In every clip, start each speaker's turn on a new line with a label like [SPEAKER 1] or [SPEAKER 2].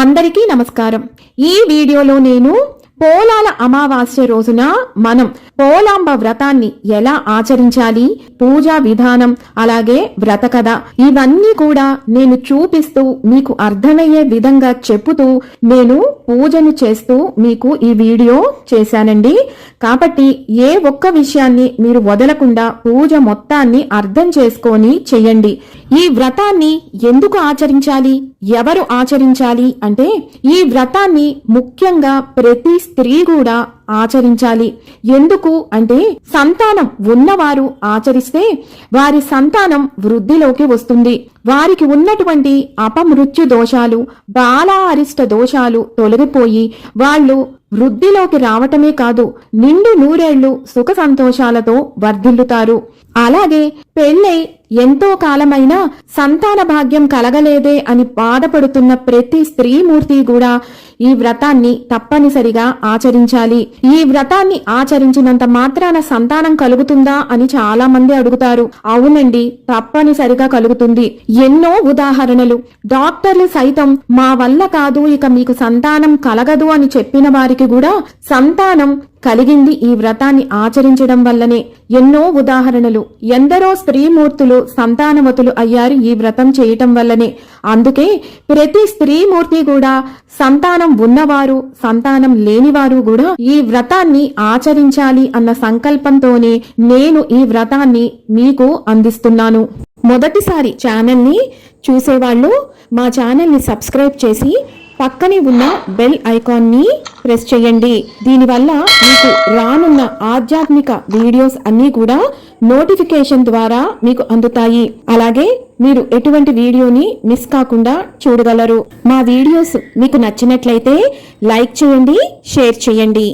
[SPEAKER 1] అందరికీ నమస్కారం. ఈ వీడియోలో నేను పోలాల అమావాస్య రోజున మనం పోలాంబ వ్రతాన్ని ఎలా ఆచరించాలి? పూజా విధానం అలాగే వ్రత కథ ఇవన్నీ కూడా నేను చూపిస్తూ మీకు అర్థమయ్యే విధంగా చెప్పుతూ నేను పూజను చేస్తూ మీకు ఈ వీడియో చేశానండి. కాబట్టి ఏ ఒక్క విషయాన్ని మీరు వదలకుండా పూజ మొత్తాన్ని అర్థం చేసుకొని చెయ్యండి ఈ వ్రతాన్ని ఎందుకు ఆచరించాలి? ఎవరు ఆచరించాలి? అంటే ఈ వ్రతాన్ని ముఖ్యంగా ప్రతి స్త్రీ కూడా ఆచరించాలి. ఎందుకు అంటే సంతానం ఉన్నవారు ఆచరిస్తే వారి సంతానం వృద్ధిలోకి వస్తుంది. వారికి ఉన్నటువంటి అపమృత్యు దోషాలు బాల అరిష్ట దోషాలు తొలగిపోయి వాళ్ళు వృద్ధిలోకి రావటమే కాదు నిండు నూరేళ్ళు సుఖ సంతోషాలతో వర్ధిల్లుతారు. అలాగే పెళ్ళై ఎంతో కాలమైనా సంతాన భాగ్యం కలగలేదే అని బాధపడుతున్న ప్రతి స్త్రీమూర్తి కూడా ఈ వ్రతాన్ని తప్పనిసరిగా ఆచరించాలి. ఈ వ్రతాన్ని ఆచరించినంత మాత్రాన సంతానం కలుగుతుందా అని చాలా మంది అడుగుతారు. అవునండి తప్పనిసరిగా కలుగుతుంది. ఎన్నో ఉదాహరణలు. డాక్టర్లు సైతం మా వల్ల కాదు ఇక మీకు సంతానం కలగదు అని చెప్పిన వారికి కూడా సంతానం కలిగింది ఈ వ్రతాన్ని ఆచరించడం వల్లనే ఎన్నో ఉదాహరణలు. ఎందరో స్త్రీమూర్తులు సంతానవతులు అయ్యారు ఈ వ్రతం చేయటం వల్లనే. అందుకే ప్రతి స్త్రీమూర్తి కూడా సంతానం ఉన్నవారు సంతానం లేనివారు కూడా ఈ వ్రతాన్ని ఆచరించాలి అన్న సంకల్పంతోనే నేను ఈ వ్రతాన్ని మీకు అందిస్తున్నాను. మొదటిసారి ఛానల్ని చూసేవాళ్ళు మా ఛానల్ని సబ్స్క్రైబ్ చేసి పక్కనే ఉన్న బెల్ ఐకాన్ని ప్రెస్ చేయండి. దీనివల్ల మీకు రానున్న ఆధ్యాత్మిక వీడియోస్ అన్నీ కూడా నోటిఫికేషన్ ద్వారా మీకు అందుతాయి. అలాగే మీరు ఎటువంటి వీడియోని మిస్ కాకుండా చూడగలరు. మా వీడియోస్ మీకు నచ్చినట్లయితే లైక్ చేయండి షేర్ చేయండి.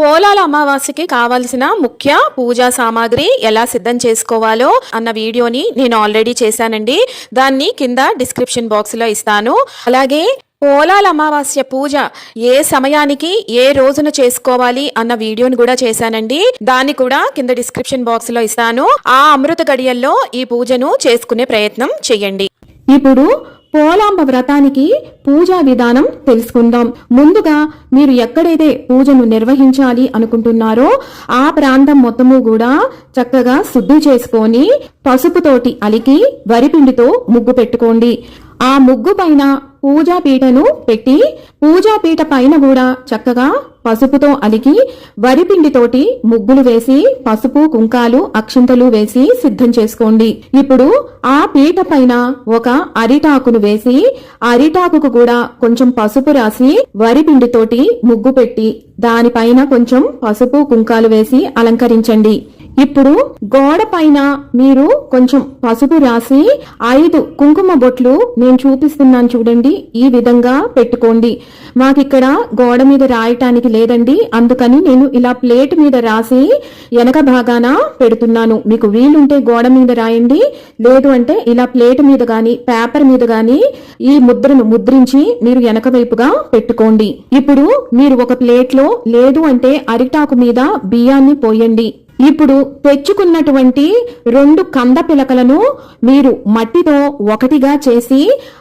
[SPEAKER 1] పోలాల అమావాస్యకి కావాల్సిన ముఖ్య పూజా సామాగ్రి ఎలా సిద్ధం చేసుకోవాలో అన్న వీడియోని నేను ఆల్రెడీ చేశానండి. దాన్ని కింద డిస్క్రిప్షన్ బాక్స్లో ఇస్తాను. అలాగే పోలాల అమావాస్య పూజ ఏ సమయానికి ఏ రోజున చేసుకోవాలి అన్న వీడియోని కూడా చేశానండి. దాన్ని కూడా కింద డిస్క్రిప్షన్ బాక్స్లో ఇస్తాను. ఆ అమృత గడియల్లో ఈ పూజను చేసుకునే ప్రయత్నం చేయండి. ఇప్పుడు పోలాంబ వ్రతానికి పూజా విధానం తెలుసుకుందాం. ముందుగా మీరు ఎక్కడైతే పూజను నిర్వహించాలి అనుకుంటున్నారో ఆ ప్రాంతం మొత్తము కూడా చక్కగా శుద్ధి చేసుకొని పసుపుతోటి అలికి వరిపిండితో ముగ్గు పెట్టుకోండి. ఆ ముగ్గు పైన పూజా పీటను పెట్టి పూజా పీట పైన కూడా చక్కగా పసుపుతో అలికి వరిపిండితోటి ముగ్గులు వేసి పసుపు కుంకాలు అక్షింతలు వేసి సిద్ధం చేసుకోండి. ఇప్పుడు ఆ పీట పైన ఒక అరిటాకును వేసి అరిటాకుకు కూడా కొంచెం పసుపు రాసి వరిపిండితోటి ముగ్గు పెట్టి దానిపైన కొంచెం పసుపు కుంకాలు వేసి అలంకరించండి. ఇప్పుడు గోడ పైన మీరు కొంచెం పసుపు రాసి ఐదు కుంకుమ బొట్లు నేను చూపిస్తున్నాను చూడండి ఈ విధంగా పెట్టుకోండి. మాకిక్కడ గోడ మీద రాయటానికి లేదండి అందుకని నేను ఇలా ప్లేట్ మీద రాసి వెనక భాగాన పెడుతున్నాను. మీకు వీలుంటే గోడ మీద రాయండి లేదు అంటే ఇలా ప్లేట్ మీద గాని పేపర్ మీద గాని ఈ ముద్రను ముద్రించి మీరు వెనక వైపుగా పెట్టుకోండి. ఇప్పుడు మీరు ఒక ప్లేట్లో లేదు అంటే అరిటాకు మీద బియ్యాన్ని పోయండి. ఇప్పుడు తెచ్చుకున్నటువంటి రెండు కంద పిలకలను మీరు మట్టితో ఒకటిగా చేసి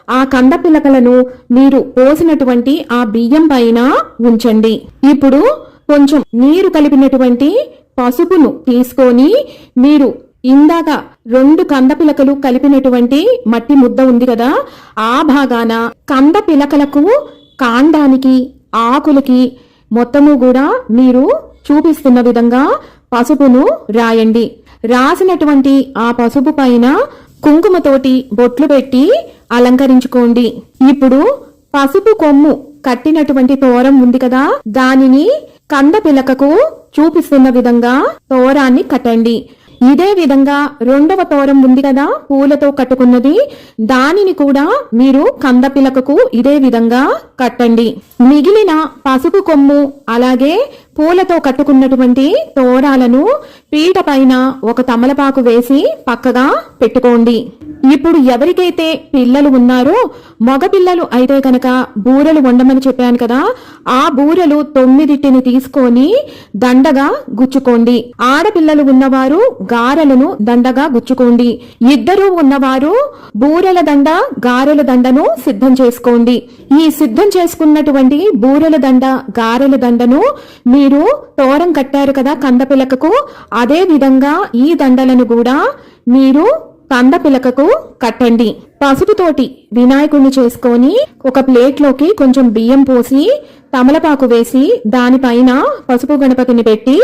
[SPEAKER 1] ఆ కంద పిలకలను మీరు పోసినటువంటి ఆ బియ్యం పైన ఉంచండి. ఇప్పుడు కొంచెం నీరు కలిపినటువంటి పసుపును తీసుకొని మీరు ఇందాక రెండు కంద పిలకలు కలిపినటువంటి మట్టి ముద్ద ఉంది కదా ఆ భాగాన కంద పిలకలకు కాండానికి ఆకులకి మొత్తము కూడా మీరు చూపిస్తున్న విధంగా పసుపును రాయండి. రాసినటువంటి ఆ పసుపు పైన కుంకుమతోటి బొట్లు పెట్టి అలంకరించుకోండి. ఇప్పుడు పసుపు కొమ్ము కట్టినటువంటి తోరం ఉంది కదా దానిని కంద పిలకకు చూపిస్తున్న విధంగా తోరాన్ని కట్టండి. ఇదే విధంగా రెండవ తోరం ఉంది కదా పూలతో కట్టుకున్నది. దానిని కూడా మీరు కంద పిలకకు ఇదే విధంగా కట్టండి. మిగిలిన పసుపు కొమ్ము అలాగే పూలతో కట్టుకున్నటువంటి తోరాలను పీట పైన ఒక తమలపాకు వేసి పక్కగా పెట్టుకోండి. ఇప్పుడు ఎవరికైతే పిల్లలు ఉన్నారో మగపిల్లలు అయితే కనుక బూరెలు వండమని చెప్పాను కదా ఆ బూరెలు తొమ్మిదిటిని తీసుకొని దండగా గుచ్చుకోండి. ఆడపిల్లలు ఉన్నవారు గారెలను దండగా గుచ్చుకోండి. ఇద్దరు ఉన్నవారు బూరెల దండ గారెల దండను సిద్ధం చేసుకోండి. ఈ సిద్ధం చేసుకున్నటువంటి బూరెల దండ గారెల దండను మీరు తోరం కట్టారు కదా కంద అదే విధంగా ఈ దండలను కూడా మీరు కందపిలకకు కట్టండి. పసుపుతోటి వినాయకుడిని చేసుకొని ఒక ప్లేట్లోకి కొంచెం బియ్యం పోసి తమలపాకు వేసి దానిపైన పసుపు గణపతిని పెట్టి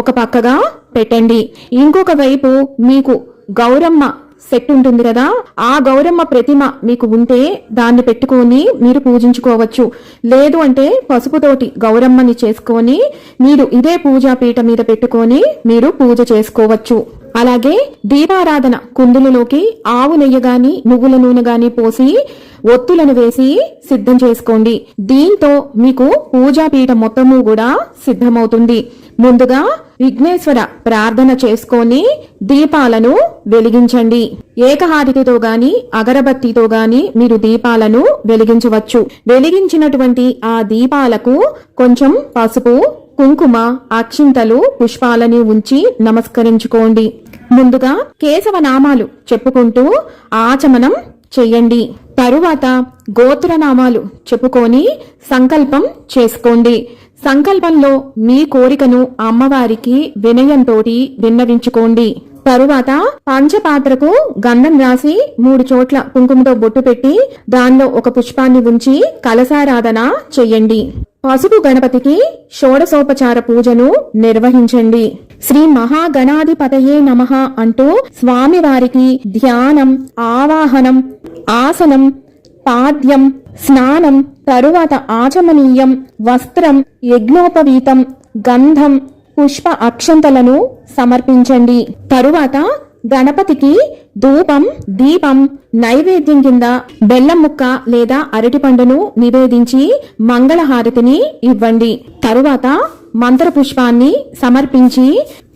[SPEAKER 1] ఒక పక్కగా పెట్టండి. ఇంకొక వైపు మీకు గౌరమ్మ సెట్ ఉంటుంది కదా ఆ గౌరమ్మ ప్రతిమ మీకు ఉంటే దాన్ని పెట్టుకొని మీరు పూజించుకోవచ్చు. లేదు అంటే పసుపుతోటి గౌరమ్మని చేసుకొని మీరు ఇదే పూజా పీట మీద పెట్టుకొని మీరు పూజ చేసుకోవచ్చు. అలాగే దీపారాధన కుందులలోకి ఆవు నెయ్యి గాని నువ్వుల నూనె గాని పోసి ఒత్తులను వేసి సిద్ధం చేసుకోండి. దీంతో మీకు పూజాపీఠ మొత్తము కూడా సిద్ధమవుతుంది. ముందుగా విఘ్నేశ్వర ప్రార్థన చేసుకొని దీపాలను వెలిగించండి. ఏకహారితితో గాని అగరబత్తితో గాని మీరు దీపాలను వెలిగించవచ్చు. వెలిగించినటువంటి ఆ దీపాలకు కొంచెం పసుపు కుంకుమ అక్షింతలు పుష్పాలని ఉంచి నమస్కరించుకోండి. ముందుగా కేశవ నామాలు చెప్పుకుంటూ ఆచమనం చెయ్యండి తరువాత గోత్రనామాలు చెప్పుకొని సంకల్పం చేసుకోండి. సంకల్పంలో మీ కోరికను అమ్మవారికి వినయంతోటి విన్నవించుకోండి. తరువాత పంచపాత్రకు గంధం రాసి మూడు చోట్ల కుంకుమతో బొట్టు పెట్టి దానిలో ఒక పుష్పాన్ని ఉంచి కలసారాధన చెయ్యండి. పసుపు గణపతికి షోడసోపచార పూజను నిర్వహించండి. శ్రీ మహాగణాధిపతయే నమః అంటూ స్వామివారికి ధ్యానం ఆవాహనం ఆసనం పాద్యం స్నానం తరువాత ఆచమనీయం వస్త్రం యజ్ఞోపవీతం గంధం పుష్ప అక్షంతలను సమర్పించండి. తరువాత గణపతికి ధూపం దీపం నైవేద్యం కింద బెల్లం ముక్క లేదా అరటిపండును నివేదించి మంగళహారతిని ఇవ్వండి. తరువాత మంత్ర పుష్పాన్ని సమర్పించి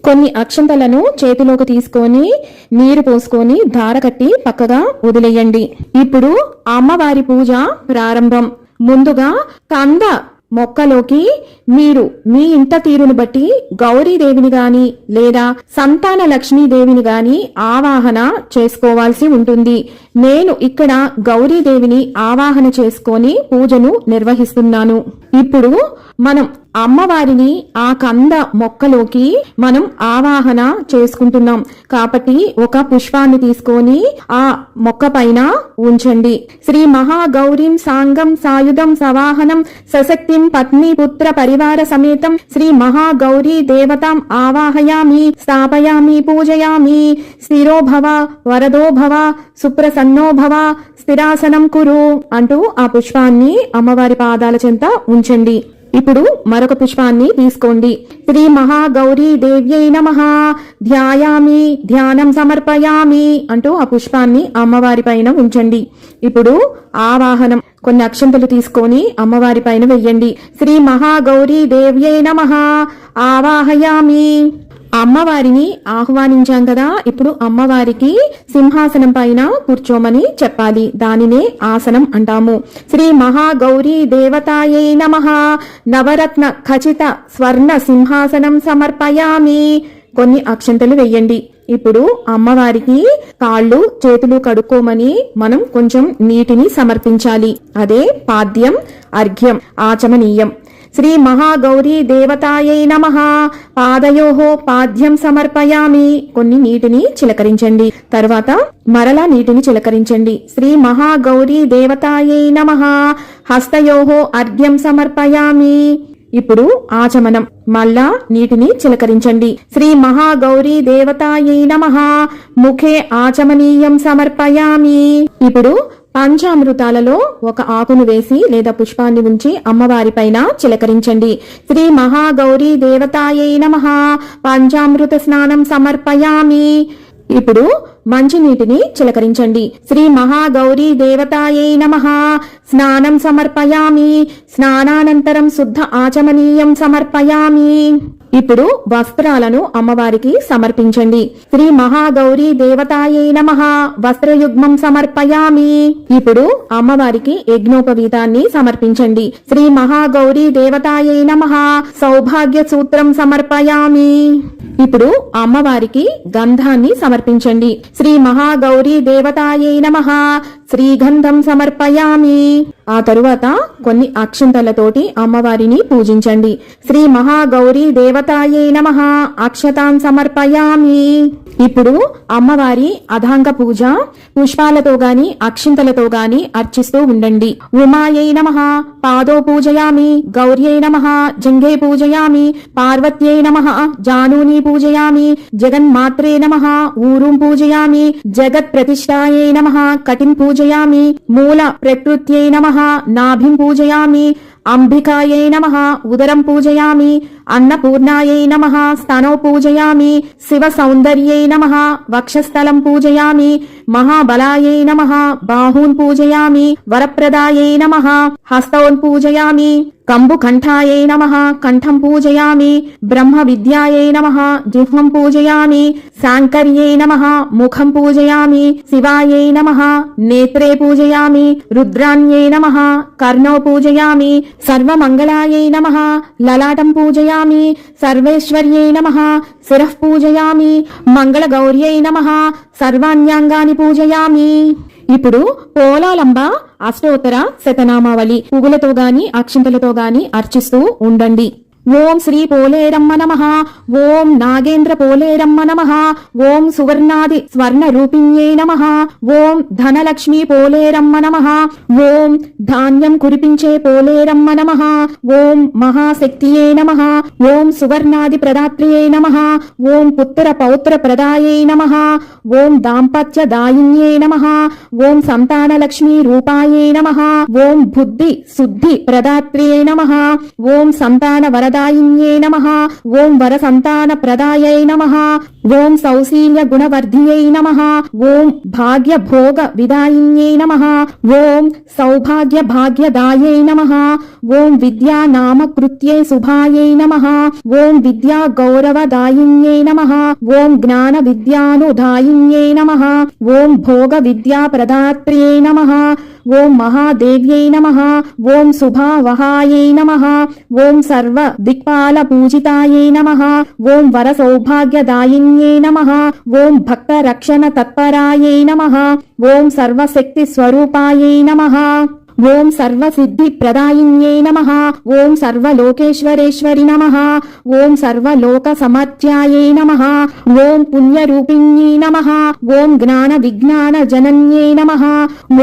[SPEAKER 1] కొన్ని అక్షంతలను చేతిలోకి తీసుకొని నీరు పోసుకొని ధార కట్టి పక్కగా వదిలేయండి. ఇప్పుడు అమ్మవారి పూజ ప్రారంభం. ముందుగా కంద మొక్కలోకి మీరు మీ ఇంత తీరును బట్టి గౌరీదేవిని గాని లేదా సంతాన లక్ష్మీదేవిని గాని ఆవాహన చేసుకోవాల్సి ఉంటుంది. నేను ఇక్కడ గౌరీదేవిని ఆవాహన చేసుకొని పూజను నిర్వహిస్తున్నాను. ఇప్పుడు మనం అమ్మవారిని ఆ కంద మొక్కలోకి మనం ఆవాహన చేసుకుంటున్నాం. కాబట్టి ఒక పుష్పాన్ని తీసుకొని ఆ మొక్క పైన ఉంచండి. శ్రీ మహాగౌరీం సాంగం సాయుధం సవాహనం సశక్తిం పత్ని పుత్ర పరి పరివార సమేతం శ్రీ మహాగౌరీ దేవతాం ఆవాహయామి స్థాపయామి పూజయామి స్థిరో భవ వరదో భవ సుప్రసన్నో భవ స్థిరాసనం కురు అంటూ ఆ పుష్పాన్ని అమ్మవారి పాదాల చెంత ఉంచండి. ఇప్పుడు మరొక పుష్పాన్ని తీసుకోండి. శ్రీ మహాగౌరీ దేవ్యై నమ. ధ్యాయామి ధ్యానం సమర్పయామి అంటూ ఆ పుష్పాన్ని అమ్మవారి పైన ఉంచండి. ఇప్పుడు ఆవాహనం కొన్ని అక్షంతలు తీసుకొని అమ్మవారి పైన వెయ్యండి. శ్రీ మహాగౌరీ దేవ్యై నమ. ఆవాహయామి. అమ్మవారిని ఆహ్వానించాం కదా ఇప్పుడు అమ్మవారికి సింహాసనం పైన కూర్చోమని చెప్పాలి. దానినే ఆసనం అంటాము. శ్రీ మహాగౌరీ దేవతాయై నమ. నవరత్న ఖచిత స్వర్ణ సింహాసనం సమర్పయామి. కొన్ని అక్షంతలు వెయ్యండి. ఇప్పుడు అమ్మవారికి కాళ్ళు చేతులు కడుక్కోమని మనం కొంచెం నీటిని సమర్పించాలి. అదే పాద్యం అర్ఘ్యం ఆచమనీయం. శ్రీ మహాగౌరీ దేవతాయై నమ. పాదయో పాద్యం సమర్పయామి. కొన్ని నీటిని చిలకరించండి. తర్వాత మరలా నీటిని చిలకరించండి. శ్రీ మహాగౌరీ దేవతాయై నమ. హస్తయో అర్ఘ్యం సమర్పయామి. ఇప్పుడు ఆచమనం. మళ్ళా నీటిని చిలకరించండి. శ్రీ మహాగౌరీ దేవతాయై నమ. ముఖే ఆచమనీయం సమర్పయామి. ఇప్పుడు పంచామృతాలలో ఒక ఆకును వేసి లేదా పుష్పాన్ని ఉంచి అమ్మవారి పైన చిలకరించండి. శ్రీ మహాగౌరీ దేవతాయై నమ. పంచామృత స్నానం సమర్పయామి. ఇప్పుడు మంచినీటిని చిలకరించండి. శ్రీ మహాగౌరీ దేవతాయై నమ. స్నానం సమర్పయామి. స్నానానంతరం శుద్ధ ఆచమనీయం సమర్పయామి. ఇప్పుడు వస్త్రాలను అమ్మవారికి సమర్పించండి. శ్రీ మహాగౌరీ దేవతాయై నమ. వస్త్రయుగ్మం సమర్పయామి. ఇప్పుడు అమ్మవారికి యజ్ఞోపవీతాన్ని సమర్పించండి. శ్రీ మహాగౌరీ దేవతాయై నమ. సౌభాగ్య సూత్రం సమర్పయామి. ఇప్పుడు అమ్మవారికి గంధాన్ని సమర్పించండి. శ్రీ మహాగౌరీ దేవతాయై నమ. శ్రీగంధం సమర్పయామి. ఆ తరువాత కొన్ని అక్షంతలతోటి అమ్మవారిని పూజించండి. శ్రీ మహాగౌరీ దేవతాయే నమ. అక్షతాన్ సమర్పయామి. ఇప్పుడు అమ్మవారి అధాంగ పూజ పుష్పాలతో గాని అక్షింతలతో గాని అర్చిస్తూ ఉండండి. ఉమాయై నమ పాదో పూజయామి గౌర్యై నమ జంఘే పూజయామి పార్వత్యై నమ జానూని పూజయామి జగన్మాత్రే నమ ఊరుం పూజయామి జగత్ ప్రతిష్టాయై నమ కటిం పూజయామి మూల ప్రకృత్యై నమ నాభిం పూజయామి అంబికాయై నమ ఉదరం పూజయామి అన్నపూర్ణాయై నమ స్తనో పూజయామి శివ సౌందర్యై నమ వక్షస్థలం పూజయామి మహాబలాయై నమ బాహూన్ పూజయామి వరప్రదాయై నమ హస్తౌన్ పూజయామి కంబుకంఠాయై నమ కంఠం పూజయామి బ్రహ్మ విద్యాయై నమ జిహ్వం పూజయామి శాంకర్యై నమ ముఖం పూజయామి శివాయై నమ నేత్రే పూజయామి రుద్రాణ్యై నమ కర్ణో పూజయామి సర్వమంగళాయై నమ లలాటం పూజయామి సర్వేశ్వర్యై నమ శిరః పూజయామి మంగళగౌర్యై నమ సర్వాణ్యాంగాని పూజయామి. ఇప్పుడు పోలాలంబ అష్టోత్తర శతనామావళి పువ్వులతో గాని అక్షింతలతో గాని అర్చిస్తూ ఉండండి. ఓం శ్రీ పోలేరమ్మ నమ ఓం నాగేంద్ర పోలేరమ్మ నమ ఓం సువర్ణాది స్వర్ణ రూపిణ్యే నమ ఓం ధనలక్ష్మి పోలేరమ్మ నమ ఓం ధాన్యం కురిపించే పోలేరమ్మ నమ ఓం మహాశక్తియే నమ ఓం సువర్ణాది ప్రదాత్రియే నమ ఓం పుత్ర పౌత్ర ప్రదాయే నమ ఓం దాంపత్య దాయిన్యే నమ ఓం సంతానలక్ష్మి రూపాయే నమ ఓం బుద్ధి శుద్ధి ప్రదాత్రియే నమ ఓం సంతాన వరద ప్రదాయిన్యే నమ ఓం వర సంతాన ప్రదాయై నమ ఓం సౌశీల్య గుణవర్ధియై నమ ఓం భాగ్య భోగ విదాయిన్యే నమ ఓం సౌభాగ్య భాగ్యదాయై నమ ఓం విద్యా నామ కృత్యై శుభాయై నమ ఓం విద్యా గౌరవదాయిన్యే నమ ఓం జ్ఞాన విద్యానుదాయిన్యే నమ ఓం భోగ విద్యా ప్రదాత్ర్యై నమ ఓం మహాదేవ్యై నమ ఓం శుభావహాయై నమ ఓం సర్వ దిక్పాల పూజితాయే నమ ఓం వర సౌభాగ్యదాయిన్యే నమ ఓం భక్త రక్షణ తత్పరాయే నమ ఓం సర్వశక్తి స్వరూపాయై నమ ఓం సర్వసిద్ధి ప్రదాయిన్యే నమ ఓం సర్వలోకేశ్వరేశ్వరి నమ ఓం సర్వలోక సమర్త్యాయై నమ ఓం పుణ్యరూపిణ్యే నమ ఓం జ్ఞాన విజ్ఞాన జనన్యే నమ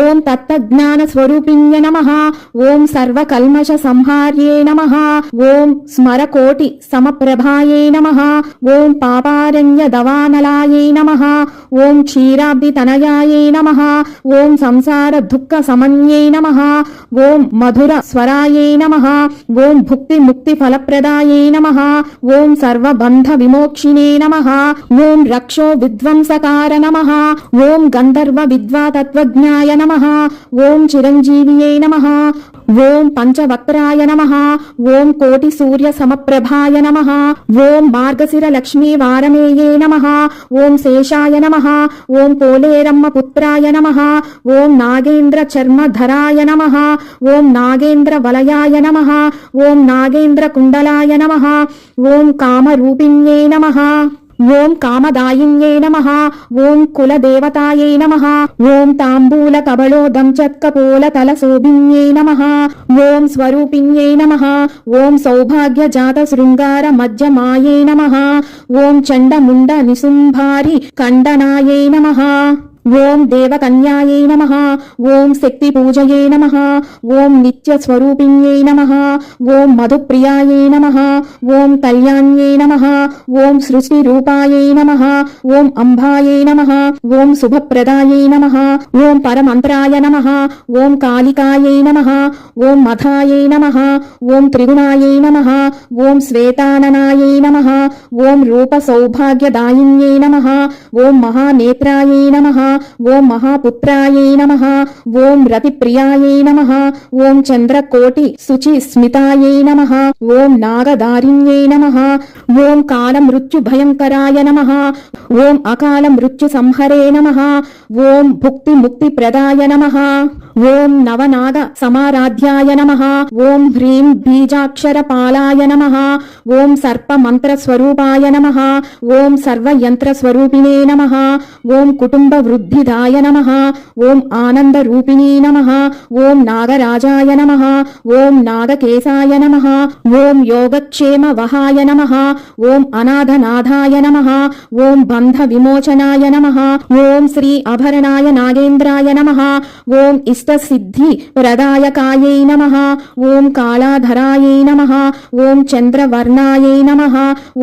[SPEAKER 1] ఓం తత్వజ్ఞాన స్వరూపిణ్య నమ ఓం సర్వకల్మష సంహార్యే నమ ఓం స్మరకోటి సమప్రభాయే నమ ఓం పాపారణ్య దవానలాయే నమ ఓం క్షీరాబ్ది తనయాయే నమ ఓం సంసార దుఃఖ సమన్యే నమ ఓం మధుర స్వరాయే నమ ఓం భుక్తి ముక్తి ఫలప్రదాయే నమ ఓం సర్వబంధ విమోక్షిణే నమ ఓం రక్షో విధ్వంసకార నమ ఓం గంధర్వ విద్వా తత్వజ్ఞాయ నమ ఓం చిరంజీవియే నమ ఓం పంచవక్రాయ నమ ఓం కోటి సూర్య సమప్రభాయ నమ ఓం మార్గశిర లక్ష్మీ వారమేయే నమ ఓం శేషాయ నమ ఓం పోలేరమ్మ పుత్రాయ నమ ఓం నాగేంద్ర చర్మధరాయ నమ ఓం నాగేంద్ర వలయాయ నమ ఓం నాగేంద్ర కుండలాయ నమ ఓం కామరూపిణ్యే నమ. ఓం కామదాయిన్యై నమ ఓం కులదేవతాయై నమ ఓం తాంబూల కబళోదం చత్కపోల తల శోభిన్యై నమ ఓం స్వరూపిణ్యై నమ ఓం సౌభాగ్య జాత శృంగార మధ్యమాయై నమ ఓం చండముండ నిసుంభారి ఖండనాయై నమ. ఓం దేవకన్యాయై నమ ఓం శక్తి పూజయే నమ ఓం నిత్య స్వరూపిణ్యై నమ ఓం మధుప్రియాయై నమ ఓం కళ్యాణ్యై నమ ఓం సృష్టి రూపాయై నమ ఓం అంబాయై నమ ఓం శుభప్రదాయై నమ ఓం పరమంత్రాయ నమ ఓం కాళికాయై నమ ఓం మథాయై నమ ఓం త్రిగుణాయై నమ ఓం శ్వేతాననాయై నమ ఓం రూపసౌభాగ్యదాయిన్యై నమ ఓం మహానేత్రాయై నమ ఓం మహాపుత్రాయై నమ ఓం రతిప్రియాయై నమ ఓం చంద్రకోటి శుచి స్మితాయై నమ ఓం నాగదారిణ్యై నమ ఓం కాల మృత్యు భయంకరాయ నమ ఓం అకాల మృత్యు సంహరే నమ ఓం భుక్తి ముక్తి ప్రదాయ నమ ఓం నవనాగ సమారాధ్యాయ నమ ఓం హ్రీం బీజాక్షర పాలాయ నమ ఓం సర్ప మంత్ర స్వరూపాయ నమ ఓం సర్వయంత్ర స్వరూపిణే నమ ఓం కుటుంబ వృద్ధి నమ ఓం ఆనంద రూపిణీ నమ ఓం నాగరాజాయ నమ ఓం నాగకేశాయ నమ ఓం యోగక్షేమ వహాయ నమ ఓం అనాథనాథాయ నమ ఓం బంధ విమోచనాయ నమ ఓం శ్రీ అభరణాయ నాగేంద్రాయ నమ ఓం ఇష్టసిద్ధి ప్రదాయకాయై నమ ఓం కాళాధరాయై నమ ఓం చంద్రవర్ణాయై నమ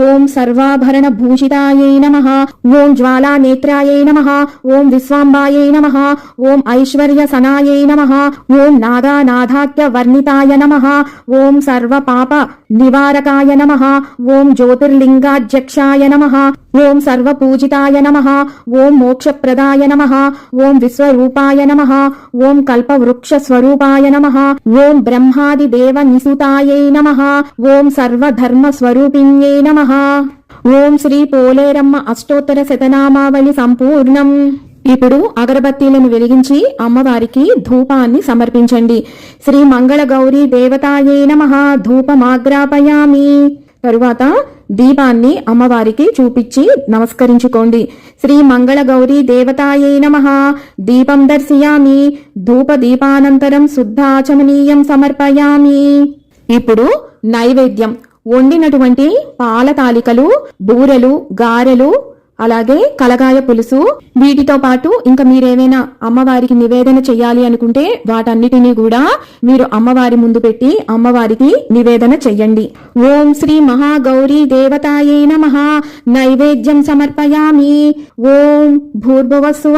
[SPEAKER 1] ఓం సర్వాభరణ భూషితాయై నమ ఓం జ్వాలానేత్రాయై నమ ఓం విశ్వాంబాయై నమ ఓం ఐశ్వర్య సనాయై నమ ఓం నాగానాథాఖ్య వర్ణితాయ నమ ఓం సర్వ పాప నివారకాయ నమ ఓం జ్యోతిర్లింగాధ్యక్షాయ నమ ఓం సర్వపూజితాయ నమ ఓం మోక్షప్రదాయ నమ ఓం విశ్వరూపాయ నమ ఓం కల్పవృక్ష స్వరూపాయ నమ ఓం బ్రహ్మాది దేవ నిసుతాయై నమ ఓం సర్వధర్మ స్వరూపిణ్యై నమ ఓం శ్రీ పోలేరమ్మ అష్టోత్తర శతనామావళి సంపూర్ణం ఇప్పుడు అగరబత్తీలను వెలిగించి అమ్మవారికి ధూపాన్ని సమర్పించండి. శ్రీ మంగళ గౌరీ దేవతాయే నమ. ధూపమాగ్రాపయామి. తరువాత దీపాన్ని అమ్మవారికి చూపించి నమస్కరించుకోండి. శ్రీ మంగళ గౌరీ దేవతాయే నమ. దీపం దర్శయామి. ధూప దీపానంతరం శుద్ధాచమనీయం సమర్పయామి. ఇప్పుడు నైవేద్యం. వండినటువంటి పాల తాలికలు బూరెలు గారెలు అలాగే కలగాయ పులుసు వీటితో పాటు ఇంకా మీరేమైనా అమ్మవారికి నివేదన చెయ్యాలి అనుకుంటే వాటన్నిటినీ కూడా మీరు అమ్మవారి ముందు పెట్టి అమ్మవారికి నివేదన చెయ్యండి. ఓం శ్రీ మహాగౌరీ దేవతాయే నమ. నైవేద్యం సమర్పయామి. ఓం భూర్భువస్సువ.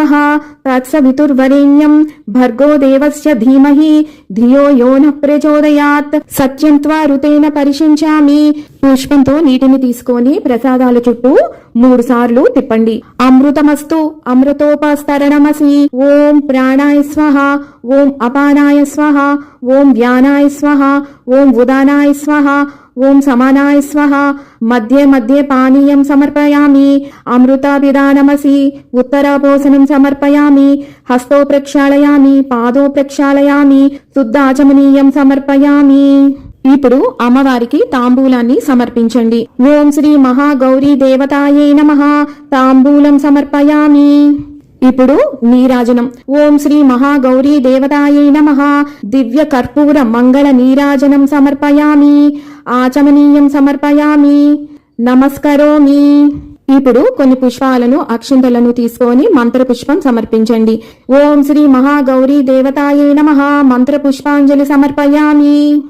[SPEAKER 1] తత్సవితుర్వరేణ్యం భర్గో దేవస్య ధీమహి. ధియో యోన ప్రచోదయాత్. సత్యం త్వారుతేన పరిశించామి పుష్పంతో నీటిని తీసుకొని ప్రసాదాల చుట్టూ మూడు సార్లు తిప్పండి. అమృతమస్తు అమృతోపస్తరణమసి. ఓం ప్రాణాయ స్వహ ఓం అపానాయ స్వహ ఓం వ్యానాయ స్వహ ఓం ఉదానాయ స్వహ ఓం సమానాయ స్వహ. మధ్య మధ్య పానీయం సమర్పయామి. అమృతాభిదానమసి ఉత్తరాపోసనం సమర్పయామి. హస్తో ప్రక్షాళయామి. పాదో ప్రక్షాళయామి. శుద్ధాచమనీయం సమర్పయామి. ఇప్పుడు అమ్మవారికి తాంబూలాన్ని సమర్పించండి. ఓం శ్రీ మహాగౌరీ దేవతాయే నమ. తాంబూలం సమర్పయామి. ఇప్పుడు నీరాజనం. ఓం శ్రీ మహాగౌరీ దేవతాయే నమ. దివ్య కర్పూర మంగళ నీరాజనం సమర్పయామి. ఆచమనీయం సమర్పయామి. నమస్కరోమి. ఇప్పుడు కొన్ని పుష్పాలను అక్షింతలను తీసుకొని మంత్ర పుష్పం సమర్పించండి. ఓం శ్రీ మహాగౌరీ దేవతాయే నమ. మంత్ర పుష్పాంజలి సమర్పయామి.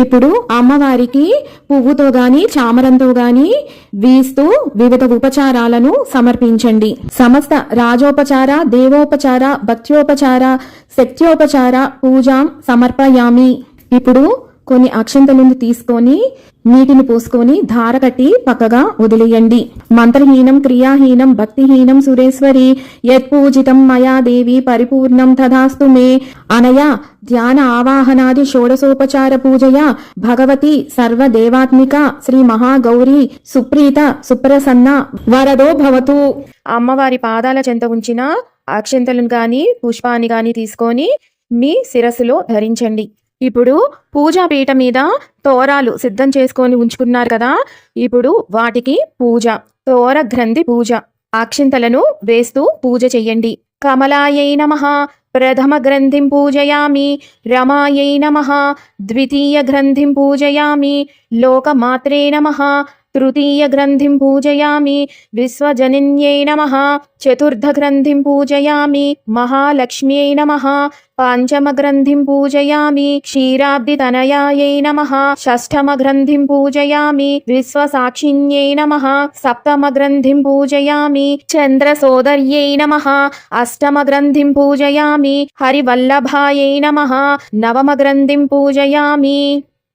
[SPEAKER 1] ఇప్పుడు అమ్మవారికి పువ్వుతో గాని చామరంతో గాని వీస్తూ వివిధ ఉపచారాలను సమర్పించండి. సమస్త రాజోపచార దేవోపచార భక్త్యోపచార శక్త్యోపచార పూజాం సమర్పయామి. ఇప్పుడు కొన్ని అక్షంతలను తీసుకొని నీటిని పోసుకొని ధార కట్టి పక్కగా వదిలేయండి. మంత్రహీనం క్రియాహీనం భక్తిహీనం సురేశ్వరి యత్పూజితం మయా దేవి పరిపూర్ణం తదాస్తు మే. అనయా ధ్యాన ఆవాహనాది షోడసోపచార పూజయ భగవతి సర్వదేవాత్మిక శ్రీ మహాగౌరీ సుప్రీత సుప్రసన్న వరదో భవతు. అమ్మవారి పాదాల చెంత ఉంచిన అక్షంతలను గాని పుష్పాన్ని గాని తీసుకొని మీ శిరస్సులో ధరించండి. ఇప్పుడు పూజా పీట మీద తోరాలు సిద్ధం చేసుకొని ఉంచుకున్నారు కదా. ఇప్పుడు వాటికి పూజ తోర గ్రంథి పూజ అక్షింతలను వేస్తూ పూజ చెయ్యండి. కమలాయై నమ ప్రథమ గ్రంథిం పూజయామి రమాయై నమ ద్వితీయ గ్రంథిం పూజయామి లోకమాత్రే నమ తృతీయ గ్రంథిం పూజయామి విశ్వజనిన్యై నమ చతుర్థ గ్రంథిం పూజయామి మహాలక్ష్మ్యై నమ పంచమ గ్రంథిం పూజయామి క్షీరాబ్దితనయాయై నమ షష్ఠమ గ్రంథిం పూజయామి విశ్వసాక్షిణ్యై నమ సప్తమ గ్రంథిం పూజయామి చంద్రసోదర్యై నమ అష్టమ గ్రంథిం పూజయామి హరివల్లభాయై నమ నవమ గ్రంథిం పూజయామి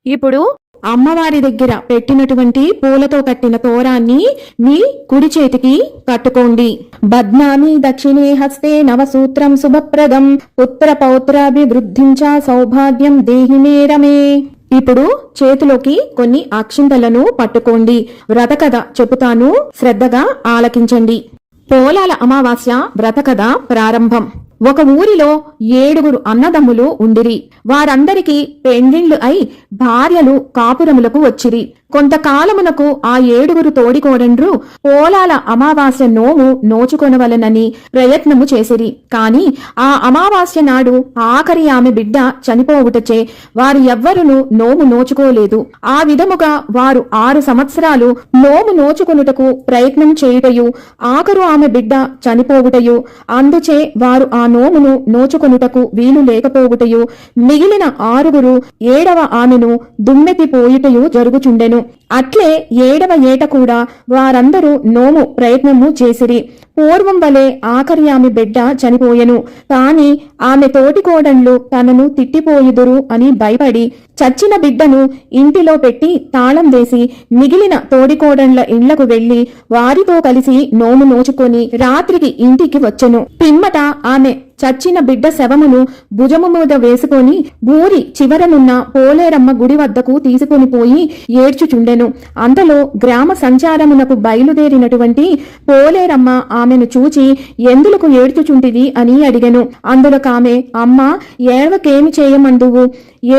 [SPEAKER 1] ఇప్పుడు అమ్మవారి దగ్గర పెట్టినటువంటి పూలతో కట్టిన తోరాన్ని మీ కుడి చేతికి కట్టుకోండి. బద్నామి దక్షిణే హస్తే నవసూత్రం శుభప్రదం. పుత్ర పౌత్రాభివృద్ధించ సౌభాగ్యం దేహి మేరమే ఇప్పుడు చేతిలోకి కొన్ని అక్షింతలను పట్టుకోండి. వ్రతకథ చెబుతాను. శ్రద్ధగా ఆలకించండి. పోలాల అమావాస్య వ్రతకథ ప్రారంభం. ఒక ఊరిలో ఏడుగురు అన్నదమ్ములు ఉండిరి. వారందరికీ పెండ్లిండ్లు అయి భార్యలు కాపురములకు వచ్చిరి. కొంతకాలమునకు ఆ ఏడుగురు తోడికోడండ్రు పోలాల అమావాస్య నోము నోచుకొనవలనని ప్రయత్నము చేసిరి. కాని ఆ అమావాస్య నాడు ఆఖరి ఆమె బిడ్డ చనిపోవుటచే వారు ఎవ్వరును నోము నోచుకోలేదు. ఆ విధముగా వారు ఆరు సంవత్సరాలు నోము నోచుకొనుటకు ప్రయత్నం చేయుటయు ఆఖరు ఆమె బిడ్డ చనిపోవుటయు. అందుచే వారు ఆ నోమును నోచుకొనుటకు వీలు లేకపోవుటయు మిగిలిన ఆరుగురు ఏడవ ఆమెను దుమ్మెత్తిపోయుటయు జరుగుచుండెను. అట్లే ఏడవ ఏట కూడా వారందరూ నోము ప్రయత్నము చేసిరి. పూర్వం వలె ఆఖరి ఆమె బిడ్డ చనిపోయెను. కాని ఆమె తోటికోడళ్ళు తనను తిట్టిపోయుదురు అని భయపడి చచ్చిన బిడ్డను ఇంటిలో పెట్టి తాళం వేసి మిగిలిన తోడికోడళ్ళ ఇళ్ళకు వెళ్ళి వారితో కలిసి నోము నోచుకొని రాత్రికి ఇంటికి వచ్చెను. పిమ్మట ఆమె చచ్చిన బిడ్డ శవమును భుజము మీద వేసుకొని ఊరి చివరనున్న పోలేరమ్మ గుడి వద్దకు తీసుకొని పోయి ఏడ్చుచుండెను. అంతలో గ్రామ సంచారమునకు బయలుదేరినటువంటి పోలేరమ్మ ఆమెను చూచి ఎందులకు ఏడ్చుచుంటిది అని అడిగెను. అందులోకామె అమ్మ ఏడవకేమి చేయమందువు?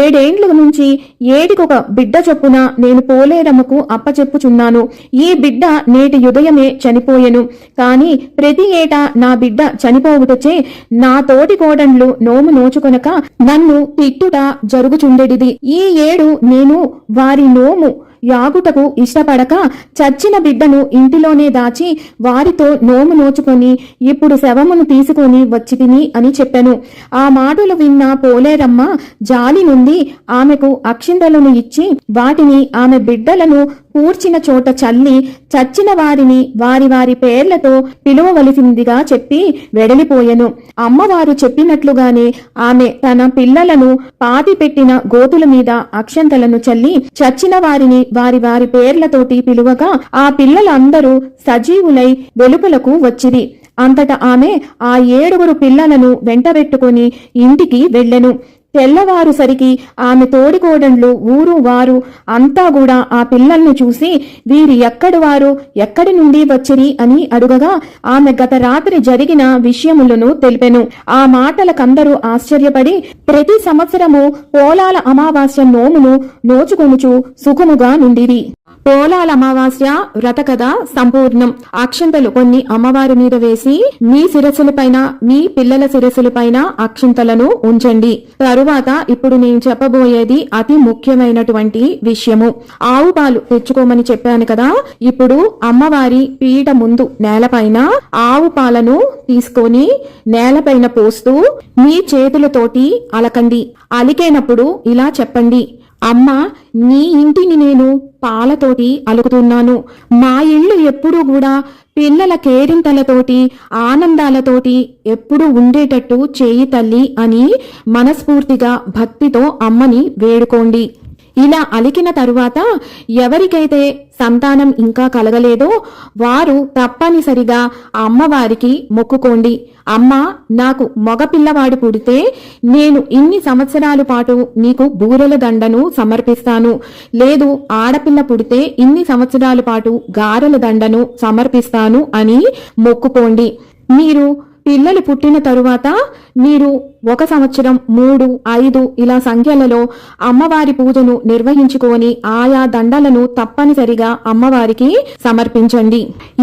[SPEAKER 1] ఏడేండ్ల నుంచి ఏడికొక బిడ్డ చొప్పున నేను పోలేరమ్మకు అప్పచెప్పుచున్నాను. ఈ బిడ్డ నేటి ఉదయమే చనిపోయెను. కాని ప్రతి ఏటా నా బిడ్డ చనిపోవుటచే నా తోటి కోడండ్లు నోము నోచుకొనక నన్ను తిట్టుట జరుగుచుండెడిది. ఈ ఏడు నేను వారి నోము యాగుటకు ఇష్టపడక చచ్చిన బిడ్డను ఇంటిలోనే దాచి వారితో నోము నోచుకొని ఇప్పుడు శవమును తీసుకొని వచ్చి తిని అని చెప్పాను. ఆ మాటలు విన్న పోలేరమ్మ జాలి నుండి ఆమెకు అక్షింతలను ఇచ్చి వాటిని ఆమె బిడ్డలను కూర్చిన చోట చల్లి చచ్చిన వారిని వారి వారి పేర్లతో పిలువవలసిందిగా చెప్పి వెడలిపోయెను. అమ్మవారు చెప్పినట్లుగానే ఆమె తన పిల్లలను పాతి పెట్టిన గోతుల మీద అక్షంతలను చల్లి చచ్చిన వారిని వారి వారి పేర్లతోటి పిలువగా ఆ పిల్లలందరూ సజీవులై వెలుపలకు వచ్చిరి. అంతటా ఆమె ఆ ఏడుగురు పిల్లలను వెంటబెట్టుకొని ఇంటికి వెళ్ళెను. తెల్లవారు సరికి ఆమె తోడికోడండ్లు ఊరు వారు అంతా కూడా ఆ పిల్లల్ని చూసి వీరు ఎక్కడి వారు? ఎక్కడి నుండి వచ్చిరి? అని అడుగగా ఆమె గత రాత్రి జరిగిన విషయములను తెలిపెను. ఆ మాటలకందరూ ఆశ్చర్యపడి ప్రతి సంవత్సరము పోలాల అమావాస్య నోమును నోచుకొనుచు సుఖముగా నుండిరి. పోలాల అమావాస్య వ్రత కథ సంపూర్ణం. అక్షంతలు కొన్ని అమ్మవారి మీద వేసి మీ శిరస్సులపైన మీ పిల్లల శిరస్సులపైన అక్షంతలను ఉంచండి. తరువాత ఇప్పుడు నేను చెప్పబోయేది అతి ముఖ్యమైనటువంటి విషయము. ఆవు పాలు తెచ్చుకోమని చెప్పాను కదా ఇప్పుడు అమ్మవారి పీట ముందు నేలపైన ఆవు పాలను తీసుకొని నేలపైన పోస్తూ మీ చేతులతోటి అలకండి. అలికేనప్పుడు ఇలా చెప్పండి. అమ్మ నీ ఇంటిని నేను పాలతోటి అలుకుతున్నాను. మా ఇల్లు ఎప్పుడూ కూడా పిల్లల కేరింతలతోటి ఆనందాలతోటి ఎప్పుడూ ఉండేటట్టు చేయి తల్లి అని మనస్ఫూర్తిగా భక్తితో అమ్మని వేడుకోండి. ఇలా అలికిన తరువాత ఎవరికైతే సంతానం ఇంకా కలగలేదో వారు తప్పనిసరిగా అమ్మవారికి మొక్కుకోండి. అమ్మ నాకు మగపిల్లవాడు పుడితే నేను ఇన్ని సంవత్సరాల పాటు నీకు బూరెల దండను సమర్పిస్తాను. లేదు ఆడపిల్ల పుడితే ఇన్ని సంవత్సరాల పాటు గారెల దండను సమర్పిస్తాను అని మొక్కుకోండి. మీరు పిల్లలు పుట్టిన తరువాత మీరు ఒక సంవత్సరం మూడు ఐదు ఇలా సంఖ్యలలో అమ్మవారి పూజను నిర్వహించుకొని ఆయా దండలను తప్పనిసరిగా అమ్మవారికి సమర్పించండి.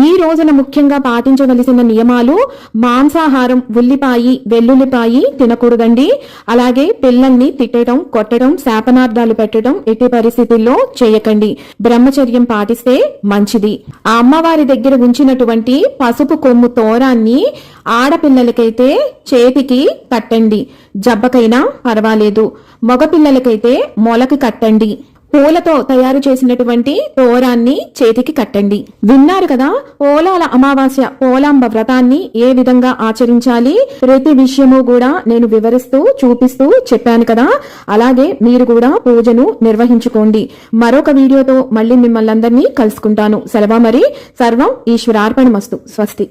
[SPEAKER 1] ఈ రోజున ముఖ్యంగా పాటించవలసిన నియమాలు మాంసాహారం ఉల్లిపాయి వెల్లుల్లిపాయి తినకూడదండి. అలాగే పిల్లల్ని తిట్టడం కొట్టడం శాపనార్థాలు పెట్టడం ఎట్టి పరిస్థితుల్లో చేయకండి. బ్రహ్మచర్యం పాటిస్తే మంచిది. ఆ అమ్మవారి దగ్గర ఉంచినటువంటి పసుపు కొమ్ము తోరాన్ని ఆడపిల్లలకైతే చేతికి కట్టండి కట్టండి. జబ్బకైనా పర్వాలేదు. మగపిల్లలకైతే మొలకి కట్టండి. పూలతో తయారు చేసినటువంటి తోరాన్ని చేతికి కట్టండి. విన్నారు కదా పోలాల అమావాస్య పోలాంబ వ్రతాన్ని ఏ విధంగా ఆచరించాలి? ప్రతి విషయము కూడా నేను వివరిస్తూ చూపిస్తూ చెప్పాను కదా. అలాగే మీరు కూడా పూజను నిర్వహించుకోండి. మరొక వీడియోతో మళ్ళీ మిమ్మల్ని అందరినీ కలుసుకుంటాను. సెలవు మరి. సర్వం ఈశ్వరార్పణమస్తు. స్వస్తి.